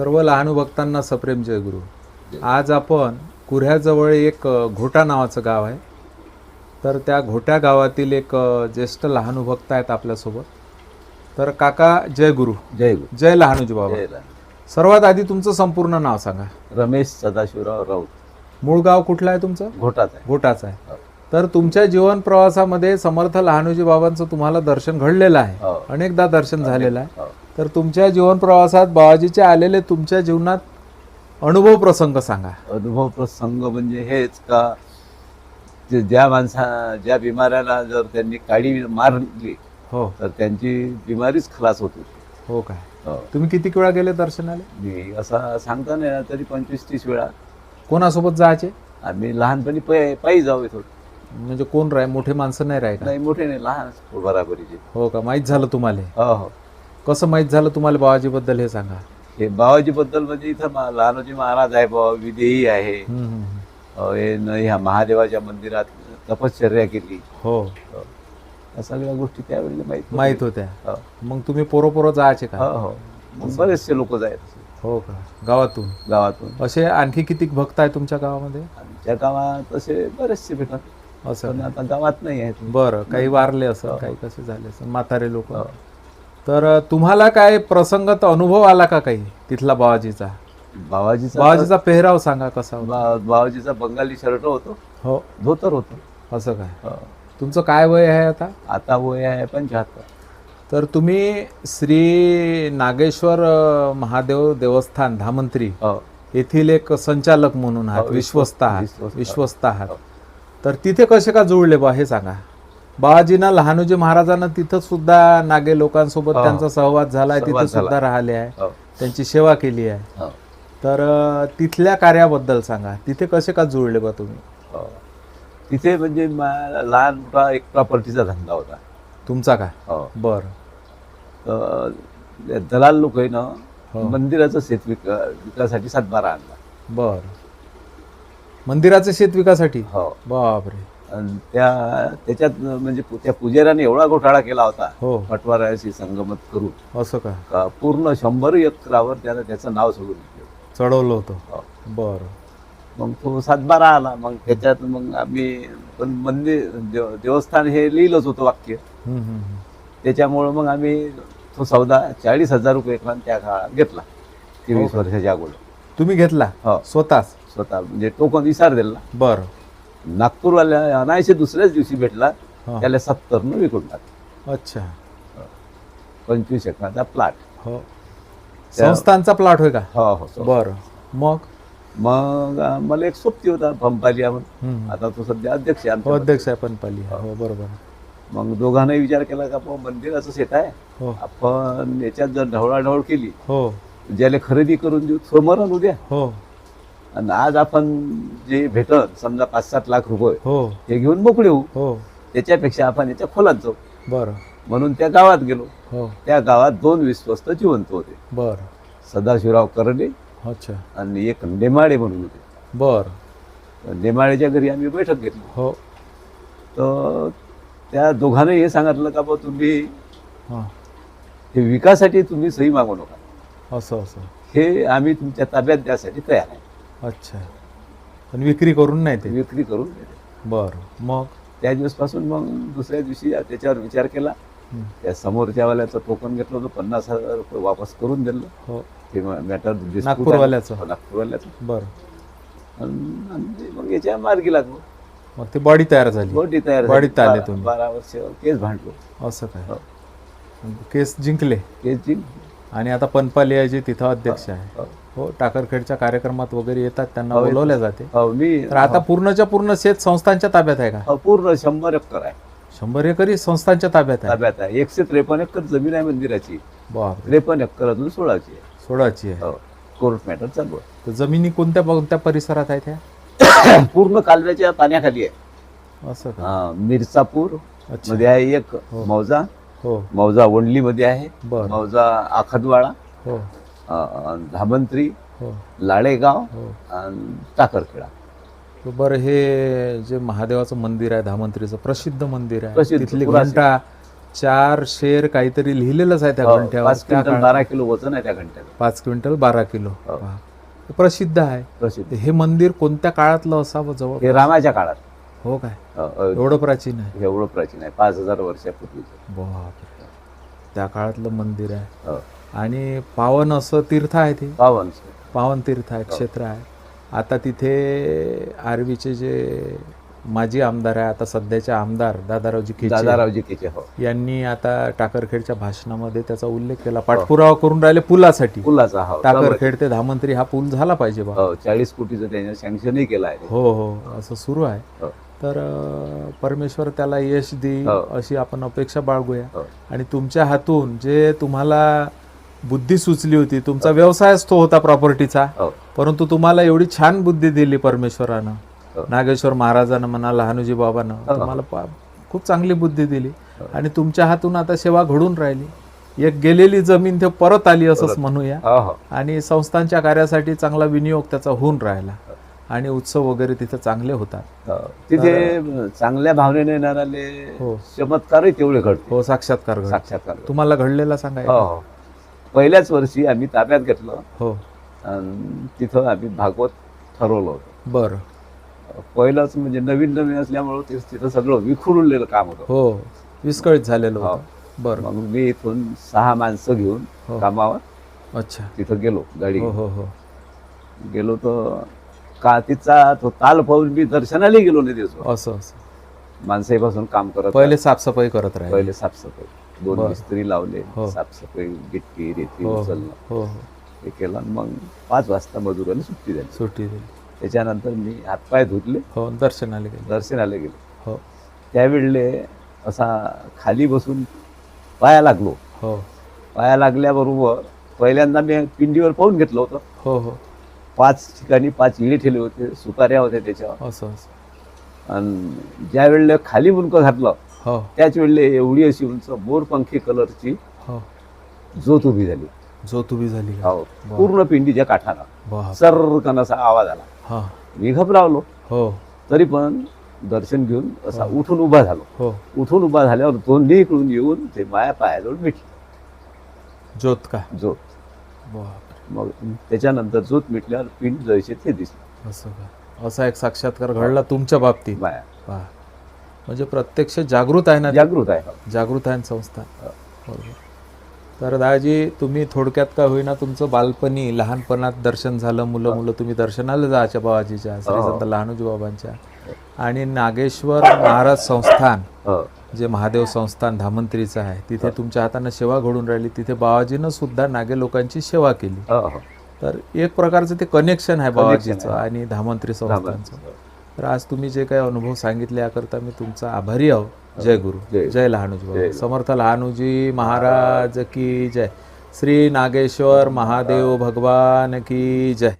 सर्व लहानू भक्तांना सप्रेम जय गुरु. आज आपण कुऱ्ह्याजवळ एक घोटा नावाचं गाव आहे. तर त्या घोट्या गावातील एक ज्येष्ठ लहानू भक्त आहेत आपल्यासोबत. तर काका जय गुरु. जय गुरु. जय लहानूजी बाबा. सर्वात आधी तुमचं संपूर्ण नाव सांगा. रमेश सदाशिवराव राऊत. मूळ गाव कुठलं आहे तुमचं? घोटात आहे. घोटाचं आहे. तर तुमच्या जीवन प्रवासामध्ये समर्थ लहानूजी बाबांचं तुम्हाला दर्शन घडलेलं आहे. हो. अनेकदा दर्शन झालेलं आहे. हो. तर तुमच्या जीवन प्रवासात बाबाजीचे आलेले तुमच्या जीवनात अनुभव प्रसंग सांगा. अनुभव प्रसंग म्हणजे हेच का? जे ज्या माणसा ज्या बिमाऱ्याला जर त्यांनी काळी मारली हो. तर त्यांची बिमारीच खलास होत हो काय हो. तुम्ही किती वेळा गेले दर्शनाला? मी असा सांगता नाही येणार तरी पंचवीस तीस वेळा. कोणासोबत जायचे? आम्ही लहानपणी पै पायी जाऊ येतो म्हणजे कोण राय? मोठे माणसं नाही राय का? नाही मोठे नाही लहान बराबरीचे. हो का? माहीत झालं तुम्हाला? हो हो. कसं माहीत झालं तुम्हाला बाबाजीबद्दल हे सांगा? हे बाबाजी बद्दल म्हणजे इथं लहानोजी महाराज आहे बाबा विदेही आहे. हे न ह्या महादेवाच्या मंदिरात तपश्चर्या केली. हो. या सगळ्या गोष्टी त्यावेळी माहीत माहीत होत्या. हो. मग तुम्ही पोरं पोरं जायचे का? हो हो. मग बरेचसे लोक जायचे. हो का? गावातून? गावातून. असे आणखी किती भक्त आहे तुमच्या गावामध्ये? आमच्या गावात असे बरेचसे भेटत असं आता गावात नाही आहेत. बरं काही वारले असं काही कसे झाले असं? म्हातारे लोक. हो. तर तुम्हाला काय प्रसंगात अनुभव आला का काही तिथला बाबाजीचा बाबाजीचा बाबाजीचा पेहराव सांगा कसा होता? बा- बाबाजीचा बंगाली शर्ट होतो. हो. धोतर होतो. असं काय? हो. तुमचं काय वय आहे आता? आता वय आहे पंच्याहत्तर. तर तुम्ही श्री नागेश्वर अ, महादेव देवस्थान धामंत्री हो. येथील एक संचालक म्हणून आहात हो, विश्वस्त आहात विश्वस्त. विश्वस्त आहात. हो. तर तिथे कसे का जुळले बा हे सांगा. बाबाजींना लहानोजी महाराजांना तिथं सुद्धा नागे लोकांसोबत हो. त्यांचा सहवास झालाय तिथे सहवास सुद्धा. राहिले आहे. हो. त्यांची सेवा केली आहे. हो. तर अ, तिथल्या कार्याबद्दल सांगा. तिथे कसे का जुळले बा तुम्ही? हो. तिथे म्हणजे मा- लहान मोठा एक प्रॉपर्टीचा धंदा होता. तुमचा का? हो. बर. तर दलाल लोक आहे ना हो. मंदिराचं शेत विका विकासाठी सातबारा आणला. बर. मंदिराचे शेत विकासाठी? हो. बापरे. त्या त्याच्यात म्हणजे त्या पुजाऱ्याने एवढा घोटाळा केला होता हो. पटवाराशी संगमत करून. असं का? का पूर्ण शंभर एकरावर त्यानं त्याचं नाव सोडून चढवलं होतं. हो. बर. मग तो सातबारा आला मग त्याच्यात मग आम्ही पण मंदिर देव- देवस्थान हे लिहिलंच होतं वाक्य. हम्म, हम्म, हम्म. त्याच्यामुळं मग आम्ही तो सौदा चाळीस हजार रुपये एकरान त्या काळात घेतला. तेवीस हो? वर्षाच्या अगोदर. तुम्ही घेतला? हो. स्वतःच? स्वतः म्हणजे टोकन विचार दिला. बर. नागपूरवाल्या अनायशे दुसऱ्याच दिवशी भेटला हा. त्याला सत्तरनं विकून टाकला. अच्छा. पंचवीस एकराचा प्लॉट हो. संस्थांचा प्लॉट होय का? हो हो. बर. मग? मग मला एक सोबती होता पंपालिया म्हणून. हम्म. आता तो सध्या अध्यक्ष आहे हो आमच्या अध्यक्ष आहे पण पाली हो बरोबर. मग दोघांनाही विचार केला का बुवा मंदिराचं सेट आहे. हो. आपण याच्यात जर ढवळाढवळ केली हो. ज्याला खरेदी करून देऊ तो मरण उद्या हो. आणि आज आपण जे भेटत समजा पाच सात लाख रुपये हो. हे घेऊन मोकळे होऊ. हो. त्याच्यापेक्षा आपण याच्या खोलात जाऊ. बर. म्हणून त्या गावात गेलो. हो. त्या गावात दोन विश्वस्त जिवंत होते. बर. सदाशिवराव करडे अच्छा. आणि एक नेमाडे म्हणून होते. बर. नेमाळेच्या घरी आम्ही बैठक घेतली. हो. तर त्या दोघांनी हे सांगितलं का बा तुम्ही हां. हे विकासाठी तुम्ही सही मागू नका. असं असं. हे आम्ही तुमच्या ताब्यात द्यासाठी तयार आहे. अच्छा. पण विक्री करून नाही ते? विक्री करून देते. बर. मग? त्या दिवसपासून मग दुसऱ्या दिवशी त्याच्यावर विचार केला. त्या समोरच्या वाल्याचं टोकन घेतलं होतं पन्नास हजार रुपये वापस करून दिलं. हो. ते मॅटर नागपूरवाल्याचं? नागपूरवाल्याचं. बर. आणि- आणि मग याच्या मार्गी लागलो. मग ते बॉडी तयार झाली. बॉडी तयार झाली. बॉडीत आले बारा- तुम्ही. बारा वर्ष केस भांडलो. असं काय? हो. केस जिंकले. केस जिंक आणि आता पनपालियाचे तिथं अध्यक्ष आहे. हो. हो टाकरखेडच्या कार्यक्रमात वगैरे येतात त्यांना हो, बोलवल्या जाते. हो मी तर आता पूर्णच्या पूर्ण शेत संस्थांच्या ताब्यात आहे का? हो, पूर्ण शंभर एकर आहे. शंभर एकरी संस्थांच्या ताब्यात आहे? ताब्यात आहे. एकशे त्रेपन्न एकर जमीन आहे मंदिराची. त्रेपन्न एकर अजून सोळाची आहे. सोळाची आहे. कोर्ट मॅटर चालू तर जमिनी कोणत्या कोणत्या परिसरात आहे पूर्ण कालव्याच्या पाण्याखाली आहे. असं हा, मिरसापूर अच्छा. मध्ये आहे एक. मौजा. हो. मौजा वंडली मध्ये आहे. बर. मौजा आखदवाडा हो. धामंत्री हो. लाळेगाव हो. टाकरखेडा तर बरं हे जे महादेवाचं मंदिर आहे धामंत्रीचं प्रसिद्ध मंदिर आहे. तिथली. घंटा चार शेर काहीतरी लिहिलेलंच आहे त्या हो, घंट्यावर. बारा किलो वजन आहे त्या घंट्याला पाच क्विंटल बारा किलो. हो. हे. प्रसिद्ध आहे. प्रसिद्ध. हे मंदिर कोणत्या काळातलं असावं जवळ हे रामाच्या काळात. हो काय? एवढं प्राचीन आहे. एवढं प्राचीन आहे. पाच हजार वर्षापूर्वीचं. बापरे. त्या काळातलं मंदिर आहे. हो. आणि पावन असं तीर्थ आहे ते. पावन पावन तीर्थ आहे क्षेत्र आहे. आता तिथे आर्वीचे जे माजी आमदार आहे आता सध्याचे आमदार दादारावजी खेचे दादारावजी केचे हो. यांनी आता टाकरखेडच्या भाषणामध्ये त्याचा उल्लेख केला. पाठपुरावा करून राहिले पुलासाठी. पुलाचा हो. टाकरखेड ते धामंत्री हा पूल झाला पाहिजे बा. हो चाळीस कोटीचं त्याने सँक्शनही केलं आहे. हो हो. असं सुरू आहे. हो. तर परमेश्वर त्याला यश देईल हो. अशी आपण अपेक्षा बाळगूया. हो. आणि तुमच्या हातून जे तुम्हाला बुद्धी सुचली होती तुमचा व्यवसायच तो होता प्रॉपर्टीचा हो. परंतु तुम्हाला एवढी छान बुद्धी दिली परमेश्वरानं. नागेश्वर महाराजानं म्हणा लहानूजी बाबानं. तुम्हाला खूप चांगली बुद्धी दिली. आणि तुमच्या हातून आता सेवा घडून राहिली. एक गेलेली जमीन ते परत आली असंच म्हणूया. आणि संस्थांच्या कार्यासाठी चांगला विनियोग त्याचा होऊन राहिला. आणि उत्सव वगैरे तिथे चांगले होतात. हो. तिथे चांगल्या भावनेने येणारे हो. चमत्कारही तेवढे घडते हो साक्षात्कार. साक्षात्कार तुम्हाला घडलेला सांगा हो हो. पहिल्याच वर्षी आम्ही ताब्यात घेतलं. हो. तिथं आम्ही भागवत ठरवलं होतं. बरं. पहिलंच म्हणजे नवीन नवीन असल्यामुळं ते तिथं सगळं विखुरलेलं काम होतं. हो विस्कळीत झालेलं हो. होतं बरं. मग मी इथून सहा माणसं घेऊन हो. कामावर अच्छा. तिथं गेलो गाडी हो. हो हो. गेलो तर का तिचा तो ताल पाहून मी दर्शनाला गेलो नाही दिवस असं असं. माणसाईपासून काम करत पहिले साफसफाई करत राहिले. पहिले साफसफाई. दोन बरं. मिस्त्री लावले हो. साफसफाई गिट्टी रेती हो उचलणं. हो. हो हे केलं आणि मग पाच वाजता मजुराला सुट्टी झाली. सुट्टी दिली त्याच्यानंतर मी हातपाय धुतले. हो दर्शनाला गेले. दर्शनाला गेलो. हो. त्यावेळेले असा खाली बसून पाया लागलो. हो. पाया लागल्याबरोबर पहिल्यांदा मी पिंडीवर पाहून घेतलं होतं. हो हो. पाच ठिकाणी पाच इळे ठेवले होते सुपाऱ्या होत्या त्याच्यावर. असं असं. आणि ज्या वेळेला खाली मुंडकं घातलं हो. त्याच वेळेला एवढी अशी उंच मोरपंखी कलरची हो. जोत उभी झाली. जो तुम्ही झाली का? हो. पूर्ण पिंडीच्या काठाला बाप. सर्रकन असा आवाज आला. हा. मी घबरावलो. हो. तरी पण दर्शन घेऊन असा उठून उभा झालो. हो. उठून उभा झाल्यावर दोन्ही इकडून येऊन ते माया पायाजवळ मिटली ज्योत का जोत. बाप मग त्याच्यानंतर जोत मिटल्यावर पिंड जैसे ते दिसलं. असं का? असा एक साक्षात्कार घडला तुमच्या बाबतीत? म्हणजे प्रत्यक्ष जागृत आहे ना जागृत आहे जागृत आहे ना संस्था? बरोबर. तर दादाजी तुम्ही थोडक्यात काय होईना तुमचं बालपणी लहानपणात दर्शन झालं मुलं मुलं तुम्ही दर्शनाला जायच्या बाबाजीच्या श्री संत लहानूजी बाबांच्या. आणि नागेश्वर महाराज संस्थान. हो. जे महादेव संस्थान धामंत्रीचं आहे तिथे तुमच्या हातानं सेवा घडून राहिली. तिथे बाबाजीनं सुद्धा नागे लोकांची सेवा केली. हो हो. तर एक प्रकारचं ते कनेक्शन आहे बाबाजीचं आणि धामंत्री संस्थांचं. हो. तर आज तुम्ही जे काही अनुभव सांगितले याकरता मी तुमचा आभारी आहो. जय गुरु. जय. लहानूजी समर्थ लहानूजी महाराज की जय. श्री नागेश्वर महादेव भगवान की जय.